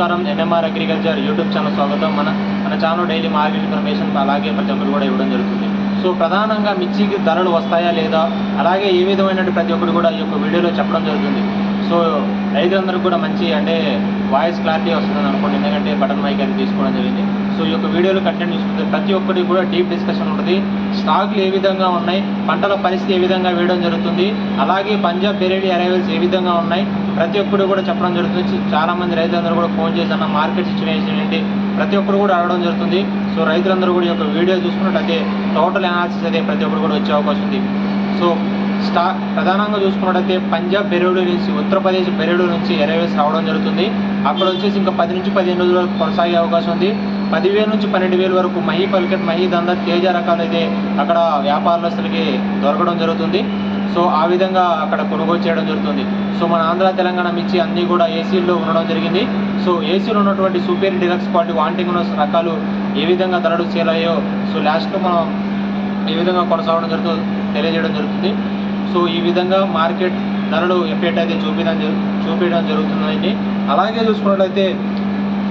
నమస్కారం. NMR agriculture YouTube channel స్వాగతం. మన మన ఛానల్ డైలీ మార్కెట్ ఇన్ఫర్మేషన్ అలాగే ప్రతి ఒక్కరు కూడా ఇవ్వడం జరుగుతుంది. సో ప్రధానంగా మిర్చికి ధరలు వస్తాయా లేదా? అలాగే ఏ విధమైన ప్రతి ఒక్కరు కూడా ఈ యొక్క వీడియోలో చెప్పడం జరుగుతుంది. సో రైతులందరికీ కూడా మంచి అంటే వాయిస్ క్లారిటీ వస్తుంది అనుకోండి ఎందుకంటే బటన్ మైక్ అది తీసుకోవడం జరిగింది. సో ఈ యొక్క వీడియోలు కంటెంట్ చూసుకుంటే ప్రతి ఒక్కరికి కూడా డీప్ డిస్కషన్ ఉంటుంది. స్టాక్లు ఏ విధంగా ఉన్నాయి? పంటల పరిస్థితి ఏ విధంగా వేయడం జరుగుతుంది? అలాగే పంజాబ్ బెరేడీ అరైవల్స్ ఏ విధంగా ఉన్నాయి? ప్రతి ఒక్కరు కూడా చెప్పడం జరుగుతుంది. చాలామంది రైతులందరూ కూడా ఫోన్ చేసిన మార్కెట్ సిచ్యువేషన్ ఏంటి? ప్రతి ఒక్కరు కూడా అడగడం జరుగుతుంది. సో రైతులందరూ కూడా ఈ యొక్క వీడియో చూసుకున్నట్టయితే టోటల్ అనాలిసిస్ అయితే ప్రతి ఒక్కరు కూడా వచ్చే అవకాశం ఉంది. సో స్టా ప్రధానంగా చూసుకున్నట్టయితే పంజాబ్ బెరేడు నుంచి ఉత్తరప్రదేశ్ బెరేడు నుంచి ఎరవేసి రావడం జరుగుతుంది. అక్కడ వచ్చేసి ఇంకా పది నుంచి పదిహేను రోజుల వరకు కొనసాగే అవకాశం ఉంది. పదివేల నుంచి పన్నెండు వేలు వరకు మహి పలికెట్ మహి దంద తేజ రకాలు అయితే అక్కడ వ్యాపారస్తులకి దొరకడం జరుగుతుంది. సో ఆ విధంగా అక్కడ కొనుగోలు చేయడం జరుగుతుంది. సో మన ఆంధ్ర తెలంగాణ మిర్చి అన్నీ కూడా ఏసీల్లో ఉండడం జరిగింది. సో ఏసీలో ఉన్నటువంటి సూపర్ డిలక్స్ క్వాలిటీ వాంటింగ్ ఉన్న రకాలు ఏ విధంగా ధరలు సేల్ అయ్యో సో లాస్ట్లో మనం ఏ విధంగా కొనసాగడం జరుగుతుంది తెలియజేయడం జరుగుతుంది. సో ఈ విధంగా మార్కెట్ ధరలు ఎఫెక్ట్ అయితే చూపించడం చూపించడం జరుగుతుందండి. అలాగే చూసుకున్నట్లయితే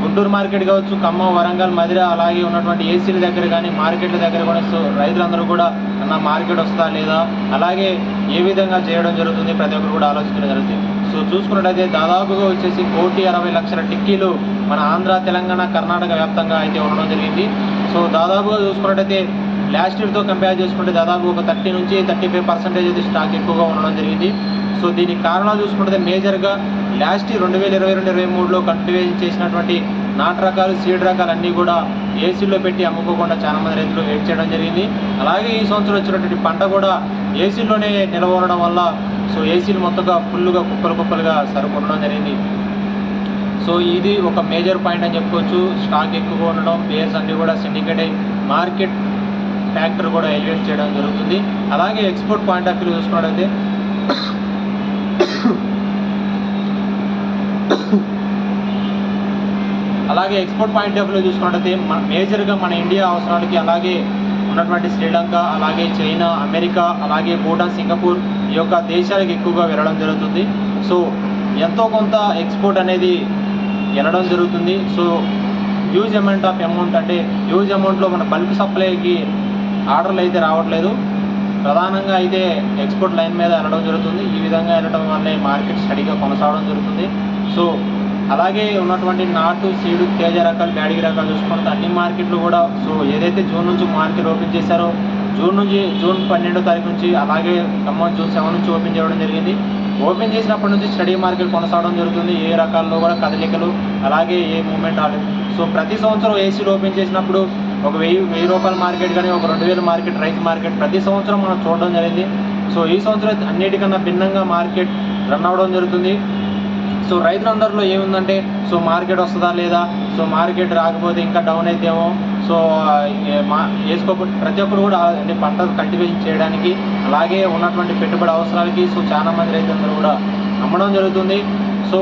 గుంటూరు మార్కెట్ కావచ్చు ఖమ్మం వరంగల్ మధిర అలాగే ఉన్నటువంటి ఏసీల దగ్గర కానీ మార్కెట్ల దగ్గర కూడా సో రైతులందరూ కూడా అన్న మార్కెట్ వస్తుందా లేదా? అలాగే ఏ విధంగా చేయడం జరుగుతుంది ప్రతి ఒక్కరు కూడా ఆలోచించడం జరుగుతుంది. సో చూసుకున్నట్లయితే దాదాపుగా వచ్చేసి కోటి అరవై లక్షల టిక్కీలు మన ఆంధ్ర తెలంగాణ కర్ణాటక వ్యాప్తంగా అయితే ఉండడం జరిగింది. సో దాదాపుగా చూసుకున్నట్టయితే లాస్ట్ ఇయర్తో కంపేర్ చేసుకుంటే దాదాపు ఒక థర్టీ నుంచి థర్టీ ఫైవ్ పర్సెంటేజ్ అయితే స్టాక్ ఎక్కువగా ఉండడం జరిగింది. సో దీనికి కారణాలు చూసుకుంటే మేజర్గా లాస్ట్ రెండు వేల ఇరవై రెండు ఇరవై మూడులో కల్టివేషన్ చేసినటువంటి నాటు రకాలు సీడ్ రకాలు అన్నీ కూడా ఏసీలో పెట్టి అమ్ముకోకుండా చాలామంది రైతులు వెయిట్ చేయడం జరిగింది. అలాగే ఈ సంవత్సరం వచ్చినటువంటి పంట కూడా ఏసీలోనే నిల్వ ఉండడం వల్ల సో ఏసీలు మొత్తంగా ఫుల్గా కుప్పలు కుప్పలుగా సరుకుండడం జరిగింది. సో ఇది ఒక మేజర్ పాయింట్ అని చెప్పుకోవచ్చు. స్టాక్ ఎక్కువగా ఉండడం పేర్స్ అన్నీ కూడా సిండికేట్ అయి మార్కెట్ ఫ్యాక్టర్ కూడా ఎలివేట్ చేయడం జరుగుతుంది. అలాగే ఎక్స్పోర్ట్ పాయింట్ ఆఫ్ వ్యూ చూసుకున్నట్లయితే అలాగే ఎక్స్పోర్ట్ పాయింట్ ఆఫ్ వ్యూ చూసుకున్నట్టయితే మన మేజర్గా మన ఇండియా అవసరాలకి అలాగే ఉన్నటువంటి శ్రీలంక అలాగే చైనా అమెరికా అలాగే భూటాన్ సింగపూర్ ఈ యొక్క దేశాలకు ఎక్కువగా వెళ్ళడం జరుగుతుంది. సో ఎంతో కొంత ఎక్స్పోర్ట్ అనేది వెళ్ళడం జరుగుతుంది. So huge amount of amount అంటే హ్యూజ్ అమౌంట్లో మన బల్క్ సప్లైకి ఆర్డర్లు అయితే రావట్లేదు. ప్రధానంగా అయితే ఎక్స్పోర్ట్ లైన్ మీద వెళ్ళడం జరుగుతుంది. ఈ విధంగా వెళ్ళడం వల్లే మార్కెట్ స్టడీగా కొనసాగడం జరుగుతుంది. సో అలాగే ఉన్నటువంటి నాటు సీడు తేజ రకాలు బ్యాడిగి రకాలు చూసుకుంటే అన్ని మార్కెట్లు కూడా సో ఏదైతే జూన్ నుంచి మార్కెట్ ఓపెన్ చేశారో జూన్ నుంచి జూన్ పన్నెండో తారీఖు నుంచి అలాగే ఖమ్మం జూన్ సెవెన్ నుంచి ఓపెన్ చేయడం జరిగింది. ఓపెన్ చేసినప్పటి నుంచి స్టడీ మార్కెట్ కొనసాగడం జరుగుతుంది. ఏ రకాల్లో కూడా కదలికలు అలాగే ఏ మూమెంట్ రాలేదు. సో ప్రతి సంవత్సరం ఏసీలు ఓపెన్ చేసినప్పుడు ఒక వెయ్యి వెయ్యి రూపాయల మార్కెట్ కానీ ఒక రెండు వేల మార్కెట్ రైస్ మార్కెట్ ప్రతి సంవత్సరం మనం చూడడం జరిగింది. సో ఈ సంవత్సరం అన్నిటికన్నా భిన్నంగా మార్కెట్ రన్ అవ్వడం జరుగుతుంది. సో రైతులందరిలో ఏముందంటే సో మార్కెట్ వస్తుందా లేదా? సో మార్కెట్ రాకపోతే ఇంకా డౌన్ అయితేమో సో మా వేసుకో ప్రతి ఒక్కరు కూడా అంటే పంట కల్టివేషన్ చేయడానికి అలాగే ఉన్నటువంటి పెట్టుబడి అవసరాలకి సో చాలా మంది రైతులందరూ కూడా అమ్మడం జరుగుతుంది. సో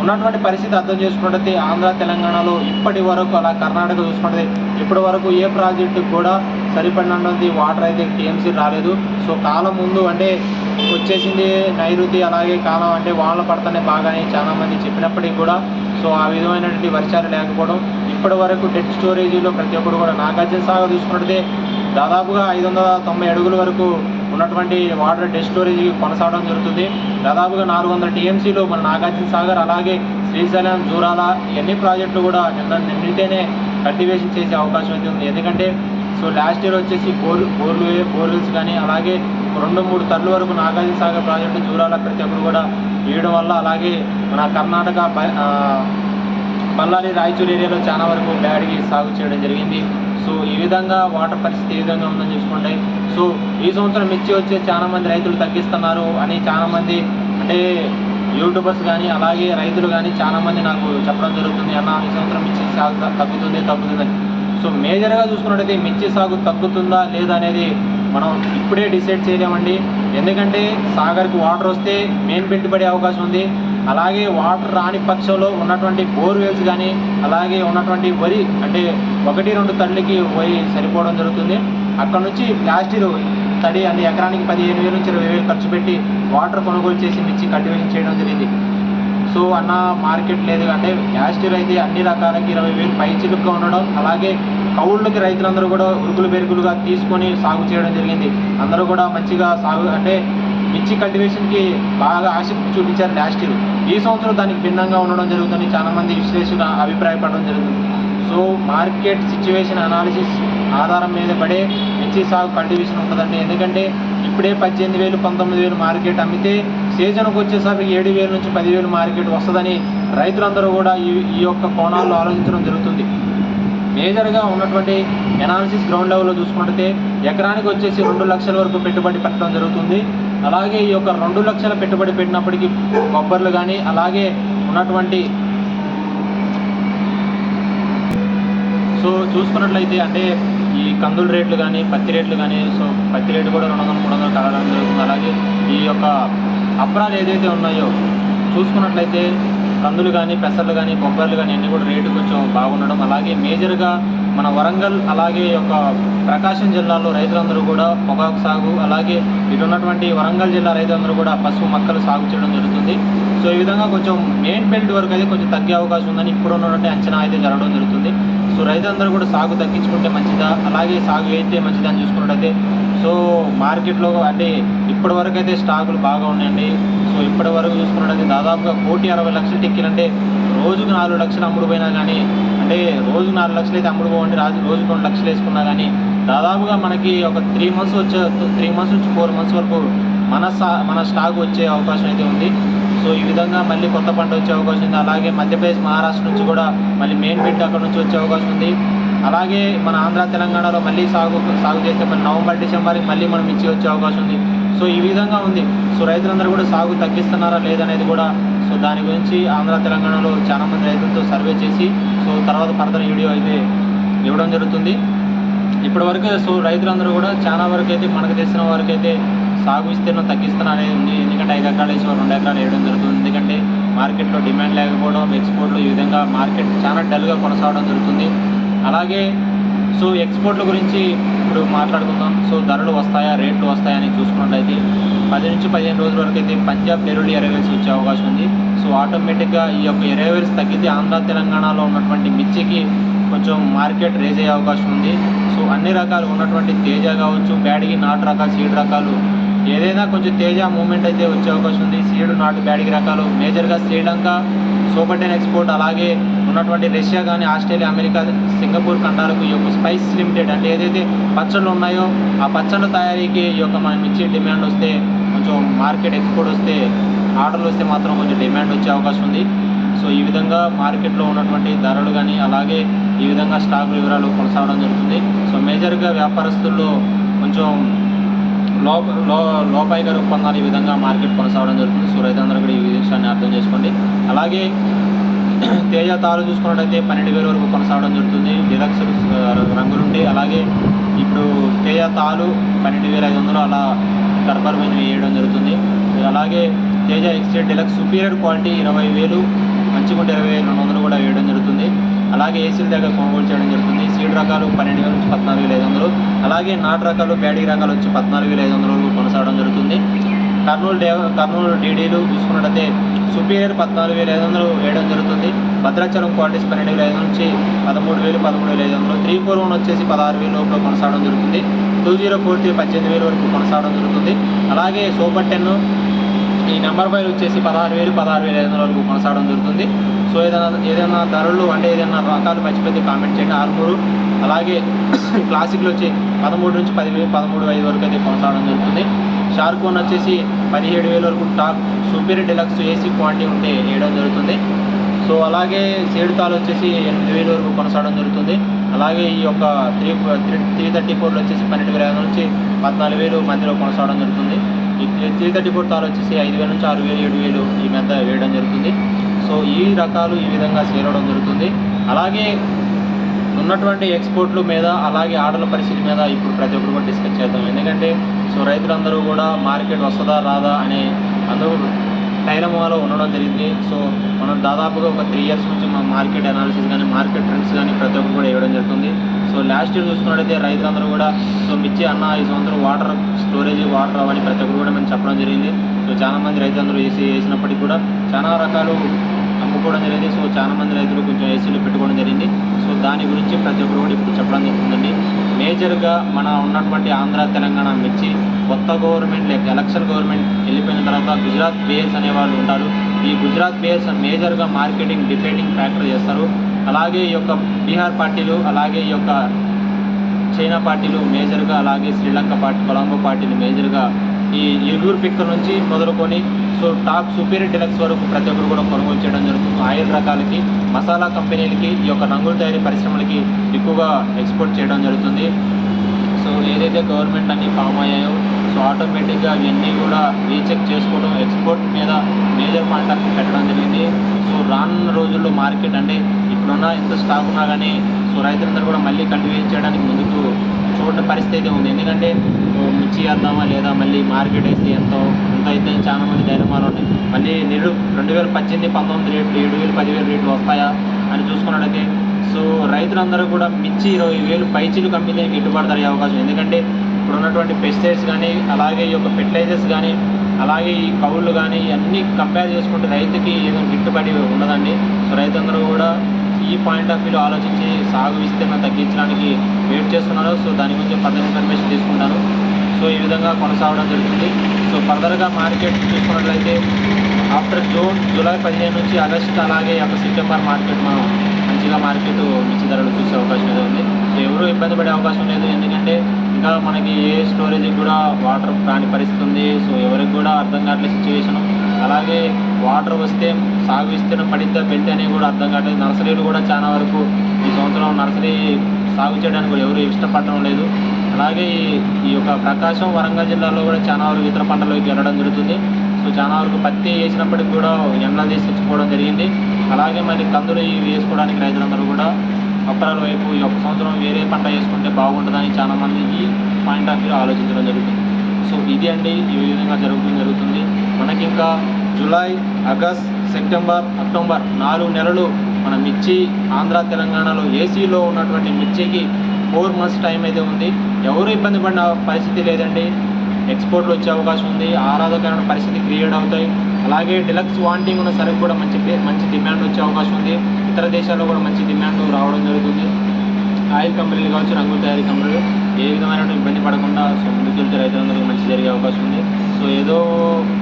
ఉన్నటువంటి పరిస్థితి అర్థం చేసుకున్నట్టయితే ఆంధ్ర తెలంగాణలో ఇప్పటి వరకు అలా కర్ణాటక చూసుకుంటే ఇప్పటి వరకు ఏ ప్రాజెక్టు కూడా సరిపడినటువంటి వాటర్ అయితే టీఎంసీ రాలేదు. సో కాలం ముందు అంటే వచ్చేసింది నైరుతి అలాగే కాలం అంటే వానలు పడుతున్నాయి బాగానే చాలామంది చెప్పినప్పటికీ కూడా. సో ఆ విధమైనటువంటి వర్షాలు లేకపోవడం ఇప్పటి వరకు డెడ్ స్టోరేజీలో ప్రతి ఒక్కరు కూడా నాగార్జున సాగర్ చూసుకున్నట్టే దాదాపుగా ఐదు వందల తొంభై అడుగుల వరకు ఉన్నటువంటి వాటర్ డెడ్ స్టోరేజ్ కొనసాగడం జరుగుతుంది. దాదాపుగా నాలుగు వందల టీఎంసీలో మన నాగార్జున సాగర్ అలాగే శ్రీశైలం జూరాల ఇవన్నీ ప్రాజెక్టులు కూడా నిన్న నిండితేనే కల్టివేషన్ చేసే అవకాశం అయితే ఉంది. ఎందుకంటే సో లాస్ట్ ఇయర్ వచ్చేసి బోర్ బోర్లు బోర్వెల్స్ కానీ అలాగే రెండు మూడు తర్ల వరకు నాగార్జున సాగర్ ప్రాజెక్టు జూరాల ప్రతి ఒక్కరు కూడా వేయడం వల్ల అలాగే మన కర్ణాటక బ- రాయచూరు ఏరియాలో చాలా వరకు బ్యాడ్కి సాగు చేయడం జరిగింది. సో ఈ విధంగా వాటర్ పరిస్థితి ఏ విధంగా ఉందని చూసుకుంటే సో ఈ సంవత్సరం మిర్చి వచ్చే చాలా మంది రైతులు తగ్గిస్తున్నారు అని చాలా మంది అంటే యూట్యూబర్స్ కానీ అలాగే రైతులు కానీ చాలా మంది నాకు చెప్పడం జరుగుతుంది. అన్న ఈ సంవత్సరం మిర్చి సాగు తగ్గుతుంది తగ్గుతుందని. సో మేజర్గా చూసుకున్నట్టయితే మిర్చి సాగు తగ్గుతుందా లేదా అనేది మనం ఇప్పుడే డిసైడ్ చేయలేమండి. ఎందుకంటే సాగర్కి వాటర్ వస్తే మెయిన్ పెట్టుబడి అవకాశం ఉంది. అలాగే వాటర్ రాని పక్షంలో ఉన్నటువంటి బోర్వెల్స్ కానీ అలాగే ఉన్నటువంటి వరి అంటే ఒకటి రెండు తల్లికి వరి సరిపోవడం జరుగుతుంది. అక్కడ నుంచి ప్లాస్టిక్ తడి అంటే ఎకరానికి పదిహేను వేల నుంచి ఇరవై వేలు ఖర్చు పెట్టి వాటర్ కొనుగోలు చేసి మిర్చి కల్టివేషన్ చేయడం జరిగింది. సో అన్న మార్కెట్ లేదు అంటే ప్లాస్టిక్ అయితే అన్ని రకాలకి ఇరవై వేలు పైచిలుగ్గా ఉండడం అలాగే కౌళ్ళకి రైతులందరూ కూడా ఉరుకులు బెరుకులుగా తీసుకొని సాగు చేయడం జరిగింది. అందరూ కూడా మంచిగా సాగు అంటే మిర్చి కల్టివేషన్కి బాగా ఆసక్తి చూపించారు లాస్ట్ ఇయర్ ఈ సంవత్సరం దానికి భిన్నంగా ఉండడం జరుగుతుంది. చాలామంది విశ్లేషకులు విశ్లేషణ అభిప్రాయపడడం జరుగుతుంది. సో మార్కెట్ సిచ్యువేషన్ అనాలిసిస్ ఆధారం మీద పడే మిర్చి సాగు కల్టివేషన్ ఉంటుందండి. ఎందుకంటే ఇప్పుడే పద్దెనిమిది వేలు పంతొమ్మిది వేలు మార్కెట్ అమ్మితే సీజన్కి వచ్చేసరికి ఏడు వేల నుంచి పదివేలు మార్కెట్ వస్తుందని రైతులందరూ కూడా ఈ ఈ యొక్క కోణాల్లో ఆలోచించడం జరుగుతుంది. మేజర్గా ఉన్నటువంటి ఎనాలిసిస్ గ్రౌండ్ లెవెల్లో చూసుకుంటే ఎకరానికి వచ్చేసి రెండు లక్షల వరకు పెట్టుబడి పెట్టడం జరుగుతుంది. అలాగే ఈ యొక్క రెండు లక్షల పెట్టుబడి పెట్టినప్పటికీ కొబ్బర్లు కానీ అలాగే ఉన్నటువంటి సో చూసుకున్నట్లయితే అంటే ఈ కందుల రేట్లు కానీ పత్తి రేట్లు కానీ సో పత్తి రేటు కూడా రెండు వందలు మూడు వందలు కలగడం జరుగుతుంది. అలాగే ఈ యొక్క అప్రాలు ఏదైతే ఉన్నాయో చూసుకున్నట్లయితే కందులు కానీ పెసర్లు కానీ బొబ్బర్లు కానీ అన్నీ కూడా రేటు కొంచెం బాగుండడం అలాగే మేజర్గా మన వరంగల్ అలాగే యొక్క ప్రకాశం జిల్లాలో రైతులందరూ కూడా పొగాకు సాగు అలాగే ఇటు ఉన్నటువంటి వరంగల్ జిల్లా రైతులందరూ కూడా పసుపు మొక్కలు సాగు చేయడం జరుగుతుంది. సో ఈ విధంగా కొంచెం మెయిన్ బెల్ట్ వరకు అయితే కొంచెం తగ్గే అవకాశం ఉందని ఇప్పుడు ఉన్నటువంటి అంచనా అయితే జరగడం జరుగుతుంది. సో రైతులందరూ కూడా సాగు తగ్గించుకుంటే మంచిదా? అలాగే సాగు అయితే మంచిదా అని చూసుకున్నట్టయితే సో మార్కెట్లో అంటే ఇప్పటి వరకు అయితే స్టాకులు బాగా ఉన్నాయండి. సో ఇప్పటి వరకు చూసుకున్నట్టయితే దాదాపుగా కోటి అరవై లక్షలు టిక్కిలంటే రోజుకు నాలుగు లక్షలు అమ్ముడు పోయినా కానీ అంటే రోజు నాలుగు లక్షలు అయితే అమ్ముడుకోండి రాజు రోజు రెండు లక్షలు వేసుకున్నా కానీ దాదాపుగా మనకి ఒక త్రీ మంత్స్ వచ్చే త్రీ మంత్స్ నుంచి ఫోర్ మంత్స్ వరకు మన సా మన స్టాక్ వచ్చే అవకాశం అయితే ఉంది. సో ఈ విధంగా మళ్ళీ కొత్త పంట వచ్చే అవకాశం ఉంది. అలాగే మధ్యప్రదేశ్ మహారాష్ట్ర నుంచి కూడా మళ్ళీ మెయిన్ బిడ్ అక్కడ నుంచి వచ్చే అవకాశం ఉంది. అలాగే మన ఆంధ్ర తెలంగాణలో మళ్ళీ సాగు సాగు చేస్తే మన నవంబర్ డిసెంబర్కి మళ్ళీ మనం ఇచ్చి వచ్చే అవకాశం ఉంది. సో ఈ విధంగా ఉంది. సో రైతులందరూ కూడా సాగు తగ్గిస్తున్నారా లేదనేది కూడా సో దాని గురించి ఆంధ్ర తెలంగాణలో చాలామంది రైతులతో సర్వే చేసి సో తర్వాత ఫర్దర్ వీడియో అయితే ఇవ్వడం జరుగుతుంది. ఇప్పటివరకు సో రైతులందరూ కూడా చాలా వరకు అయితే మనకు తెలిసిన వరకు అయితే సాగు విస్తీర్ణం తగ్గిస్తున్నా అనేది ఉంది. ఎందుకంటే ఐదు ఎకరాలు వేసి రెండు ఎకరాలు వేయడం జరుగుతుంది. ఎందుకంటే మార్కెట్లో డిమాండ్ లేకపోవడం ఎక్స్పోర్ట్లు ఈ విధంగా మార్కెట్ చాలా డల్గా కొనసాగడం జరుగుతుంది. అలాగే సో ఎక్స్పోర్ట్ల గురించి ఇప్పుడు మాట్లాడుకుందాం. సో ధరలు వస్తాయా? రేట్లు వస్తాయా అని చూసుకున్నట్లయితే పది నుంచి పదిహేను రోజుల వరకు అయితే పంజాబ్ నెరుడి ఎరైవల్స్ వచ్చే అవకాశం ఉంది. సో ఆటోమేటిక్గా ఈ యొక్క ఎరైవల్స్ తగ్గితే ఆంధ్ర తెలంగాణలో ఉన్నటువంటి మిర్చికి కొంచెం మార్కెట్ రేజ్ అయ్యే అవకాశం ఉంది. సో అన్ని రకాలు ఉన్నటువంటి తేజ కావచ్చు బ్యాడిగి నాటు రకాలు సీడ్ రకాలు ఏదైనా కొంచెం తేజ మూమెంట్ అయితే వచ్చే అవకాశం ఉంది. సీడ్ నాటు బ్యాడిగి రకాలు మేజర్గా శ్రీలంక సూపర్ ఎక్స్పోర్ట్ అలాగే ఉన్నటువంటి రష్యా కానీ ఆస్ట్రేలియా అమెరికా సింగపూర్ ఖండాలకు ఈ యొక్క స్పైస్ లిమిటెడ్ అంటే ఏదైతే పచ్చళ్ళు ఉన్నాయో ఆ పచ్చళ్ళ తయారీకి ఈ యొక్క మనం ఇచ్చే డిమాండ్ వస్తే కొంచెం మార్కెట్ ఎక్స్పోర్ట్ వస్తే ఆర్డర్లు వస్తే మాత్రం కొంచెం డిమాండ్ వచ్చే అవకాశం ఉంది. సో ఈ విధంగా మార్కెట్లో ఉన్నటువంటి ధరలు కానీ అలాగే ఈ విధంగా స్టాక్ వివరాలు కొనసాగడం జరుగుతుంది. సో మేజర్గా వ్యాపారస్తుల్లో కొంచెం లో లో లోపాయిగా ఒప్పందాలు ఈ విధంగా మార్కెట్ కొనసాగడం జరుగుతుంది. సో రైతులందరూ కూడా ఈ విషయాన్ని అర్థం చేసుకోండి. అలాగే తేజ తారు చూసుకున్నట్టయితే పన్నెండు వేల వరకు కొనసాగడం జరుగుతుంది. డిలక్స్ రంగులుంటే అలాగే ఇప్పుడు తేజ తాలు పన్నెండు వేల ఐదు వందలు అలా టర్బర్ మీద వేయడం జరుగుతుంది. అలాగే తేజ ఎక్స్టేట్ డిలక్స్ సుపీరియర్ క్వాలిటీ ఇరవై వేలు మంచిగుంటే ఇరవై రెండు వందలు కూడా వేయడం జరుగుతుంది. అలాగే ఏసీల దగ్గర కొనుగోలు చేయడం జరుగుతుంది. సీడ్ రకాలు పన్నెండు వేల నుంచి పద్నాలుగు వేల ఐదు వందలు. అలాగే నాటు రకాలు బ్యాడీ రకాలు వచ్చి పద్నాలుగు వేల ఐదు వందల వరకు కొనసాగడం జరుగుతుంది. కర్నూలు డే కర్నూలు డీడీలు చూసుకున్నట్టయితే సుపీరియర్ పద్నాలుగు వేల ఐదు వందలు వేయడం జరుగుతుంది. భద్రాచలం క్వాలిటీస్ పన్నెండు వేల ఐదు నుంచి పదమూడు వేలు పదమూడు వేల ఐదు వందలు త్రీ ఫోర్ వన్ వచ్చేసి పదహారు వేలు లోపల కొనసాగడం జరుగుతుంది. టూ జీరో ఫోర్ త్రీ పద్దెనిమిది వేలు వరకు కొనసాగడం జరుగుతుంది. అలాగే సూపర్ టెన్ ఈ నెంబర్ ఫైవ్ వచ్చేసి పదహారు వేలు పదహారు వేల ఐదు వందల వరకు కొనసాగడం జరుగుతుంది. సో ఏదైనా ఏదైనా ధరలు అంటే ఏదైనా రకాలు మర్చిపోతే కామెంట్ చేయండి. ఆరుమూరు అలాగే క్లాసిక్లు వచ్చి పదమూడు నుంచి పది వేలు పదమూడు ఐదు వరకు అయితే కొనసాగడం జరుగుతుంది. షార్క్ వన్ వచ్చేసి పదిహేడు వేల వరకు top superior deluxe AC quality ఉంటే వేయడం జరుగుతుంది. సో అలాగే సేడుతాలు వచ్చేసి ఎనిమిది వేల వరకు కొనసాగడం జరుగుతుంది. అలాగే ఈ యొక్క త్రీ త్రీ త్రీ థర్టీ ఫోర్లు వచ్చేసి పన్నెండు వేల ఐదు నుంచి పద్నాలుగు వేలు మధ్యలో కొనసాగడం జరుగుతుంది. ఈ త్రీ థర్టీ ఫోర్ తాలు వచ్చేసి ఐదు వేల నుంచి ఆరు వేలు ఏడు వేలు ఈ మధ్య వేయడం జరుగుతుంది. సో ఈ రకాలు ఈ విధంగా సేల్ అవడం జరుగుతుంది. అలాగే ఉన్నటువంటి ఎక్స్పోర్ట్లు మీద అలాగే ఆర్డర్ల పరిస్థితి మీద ఇప్పుడు ప్రతి ఒక్కరు కూడా డిస్కస్ చేద్దాం. ఎందుకంటే సో రైతులందరూ కూడా మార్కెట్ వస్తుందా రాదా అనే అందరూ డైలమాలో ఉండడం జరిగింది. సో మనం దాదాపుగా ఒక త్రీ ఇయర్స్ నుంచి మన మార్కెట్ అనాలిసిస్ కానీ మార్కెట్ ట్రెండ్స్ కానీ ప్రతి ఒక్కరు కూడా ఇవ్వడం జరుగుతుంది. సో లాస్ట్ ఇయర్ చూసుకున్నట్టయితే రైతులందరూ కూడా సో మిర్చి అన్న ఈ సంవత్సరం వాటర్ స్టోరేజ్ వాటర్ అవన్నీ ప్రతి ఒక్కరు కూడా మనం చెప్పడం జరిగింది. సో చాలా మంది రైతులందరూ వేసి వేసినప్పటికీ కూడా చాలా రకాలు అమ్ముకోవడం జరిగింది. సో చాలా మంది రైతులు కొంచెం ఏసీలు పెట్టుకోవడం జరిగింది. సో దాని గురించి ప్రతి ఒక్కరు కూడా ఇప్పుడు చెప్పడం జరుగుతుందండి. మేజర్గా మన ఉన్నటువంటి ఆంధ్ర తెలంగాణ మిర్చి కొత్త గవర్నమెంట్ లేక ఎలక్షన్ గవర్నమెంట్ వెళ్ళిపోయిన తర్వాత గుజరాత్ బేస్ అనే వాళ్ళు ఉంటారు. ఈ గుజరాత్ బేస్ మేజర్గా మార్కెటింగ్ డిఫెండింగ్ ఫ్యాక్టర్ చేస్తారు. అలాగే ఈ యొక్క బీహార్ పార్టీలు అలాగే ఈ యొక్క చైనా పార్టీలు మేజర్గా అలాగే శ్రీలంక పార్టీ కొలంబో పార్టీలు మేజర్గా ఈ ఎగురు పిక్కర్ నుంచి మొదలుకొని సో టాప్ సూపీరియర్ డిలక్స్ వరకు ప్రతి ఒక్కరు కూడా కొనుగోలు చేయడం జరుగుతుంది. ఆయిల్ రకాలకి మసాలా కంపెనీలకి ఈ యొక్క రంగుల తయారీ పరిశ్రమలకి ఎక్కువగా ఎక్స్పోర్ట్ చేయడం జరుగుతుంది. సో ఏదైతే గవర్నమెంట్ అన్ని ఫామ్ అయ్యాయో సో ఆటోమేటిక్గా అవన్నీ కూడా రీచెక్ చేసుకోవడం ఎక్స్పోర్ట్ మీద మేజర్ పాయింట్ ఆఫ్ పెట్టడం జరిగింది. సో రానున్న రోజుల్లో మార్కెట్ అంటే ఇప్పుడున్న ఎంత స్టాక్ ఉన్నా కానీ సో రైతులందరూ కూడా మళ్ళీ కంటిన్యూ చేయడానికి ముందుకు చూడని పరిస్థితి అయితే ఉంది. ఎందుకంటే మిర్చి వేద్దామా లేదా మళ్ళీ మార్కెట్ వేస్తే ఎంతో ఎంత అయితే చాలా మంది డైనమాలు ఉన్నాయి. మళ్ళీ నిరుడు రెండు వేల పద్దెనిమిది పంతొమ్మిది రేట్లు ఏడు వేలు పదివేలు రేట్లు వస్తాయా అని చూసుకున్నట్లయితే సో రైతులందరూ కూడా మిర్చి ఇరవై వేలు పైచీలు కంపెనీ గిట్టుబాటు ధర అవకాశం. ఎందుకంటే ఇప్పుడు ఉన్నటువంటి పెస్టిసైడ్స్ కానీ అలాగే ఈ యొక్క ఫెర్టిలైజర్స్ కానీ అలాగే ఈ కౌళ్ళు కానీ అన్నీ కంపేర్ చేసుకుంటే రైతుకి ఏదో గిట్టుబడి ఉండదండి. సో రైతులందరూ కూడా ఈ పాయింట్ ఆఫ్ వ్యూలో ఆలోచించి సాగు విస్తీర్ణం తగ్గించడానికి వెయిట్ చేస్తున్నారు. సో దాని గురించి ఫర్దర్ ఇన్ఫర్మేషన్ తీసుకుంటాను. సో ఈ విధంగా కొనసాగడం జరుగుతుంది. సో ఫర్దర్గా మార్కెట్ చూసుకున్నట్లయితే ఆఫ్టర్ జూన్ జూలై పదిహేను నుంచి ఆగస్ట్ అలాగే అక్కడ సెప్టెంబర్ మార్కెట్ మనం మంచిగా మార్కెట్ మిర్చి ధరలు చూసే అవకాశం అయితే ఉంది. సో ఎవరు ఇబ్బంది పడే అవకాశం లేదు. ఎందుకంటే ఇంకా మనకి ఏ స్టోరేజ్కి కూడా వాటర్ రాని పరిస్థితి ఉంది. సో ఎవరికి కూడా అర్థం కావట్లేదు సిచ్యువేషను అలాగే వాటర్ వస్తే సాగు విస్తీర్ణం పడిద్దా పెడితే అని కూడా అర్థం కావట్లేదు. నర్సరీలు కూడా చాలా వరకు ఈ సంవత్సరం నర్సరీ సాగు చేయడానికి కూడా ఎవరు ఇష్టపడడం లేదు. అలాగే ఈ- యొక్క ప్రకాశం వరంగల్ జిల్లాలో కూడా చాలా వరకు ఇతర పంటలోకి వెళ్ళడం జరుగుతుంది. సో చాలా వరకు పత్తి వేసినప్పటికి కూడా ఎండలు తీసి తెచ్చుకోవడం జరిగింది. అలాగే మరి కందులు ఇవి వేసుకోవడానికి రైతులందరూ కూడా అప్పరాల వైపు ఈ యొక్క సంవత్సరం వేరే పంట వేసుకుంటే బాగుంటుందని చాలామంది ఈ పాయింట్ ఆఫ్ వ్యూలో ఆలోచించడం జరుగుతుంది. సో ఇది అండి. ఈ విధంగా జరుగుతుంది జరుగుతుంది. మనకి ఇంకా జూలై ఆగస్ట్ సెప్టెంబర్ అక్టోబర్ నాలుగు నెలలు మన మిర్చి ఆంధ్ర తెలంగాణలో ఏసీలో ఉన్నటువంటి మిర్చికి ఫోర్ మంత్స్ టైం అయితే ఉంది. ఎవరు ఇబ్బంది పడిన పరిస్థితి లేదండి. ఎక్స్పోర్ట్లు వచ్చే అవకాశం ఉంది. ఆరాధకరమైన పరిస్థితి క్రియేట్ అవుతాయి. అలాగే డిలక్స్ వాంటింగ్ ఉన్న సరుకు కూడా మంచి మంచి డిమాండ్ వచ్చే అవకాశం ఉంది. ఇతర దేశాల్లో కూడా మంచి డిమాండ్ రావడం జరుగుతుంది. ఆయిల్ కంపెనీలు కావచ్చు రంగుల తయారీ కంపెనీలు ఏ విధమైన ఇబ్బంది పడకుండా సో ముందుకెళ్తే రైతులందరికీ మంచి జరిగే అవకాశం ఉంది. సో ఏదో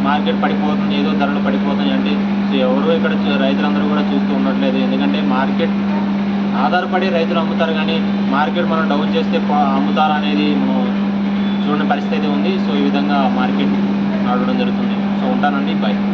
మార్కెట్ పడిపోతుంది ఏదో ధరలు పడిపోతున్నాయి అంటే సో ఎవరు ఇక్కడ రైతులందరూ కూడా చూస్తూ ఉండట్లేదు. ఎందుకంటే మార్కెట్ ఆధారపడి రైతులు అమ్ముతారు కానీ మార్కెట్ మనం డౌన్ చేస్తే ప- అమ్ముతారా అనేది చూడని పరిస్థితి అయితే ఉంది. సో ఈ విధంగా మార్కెట్ నడవడం జరుగుతుంది. సో ఉంటానండి. బాయ్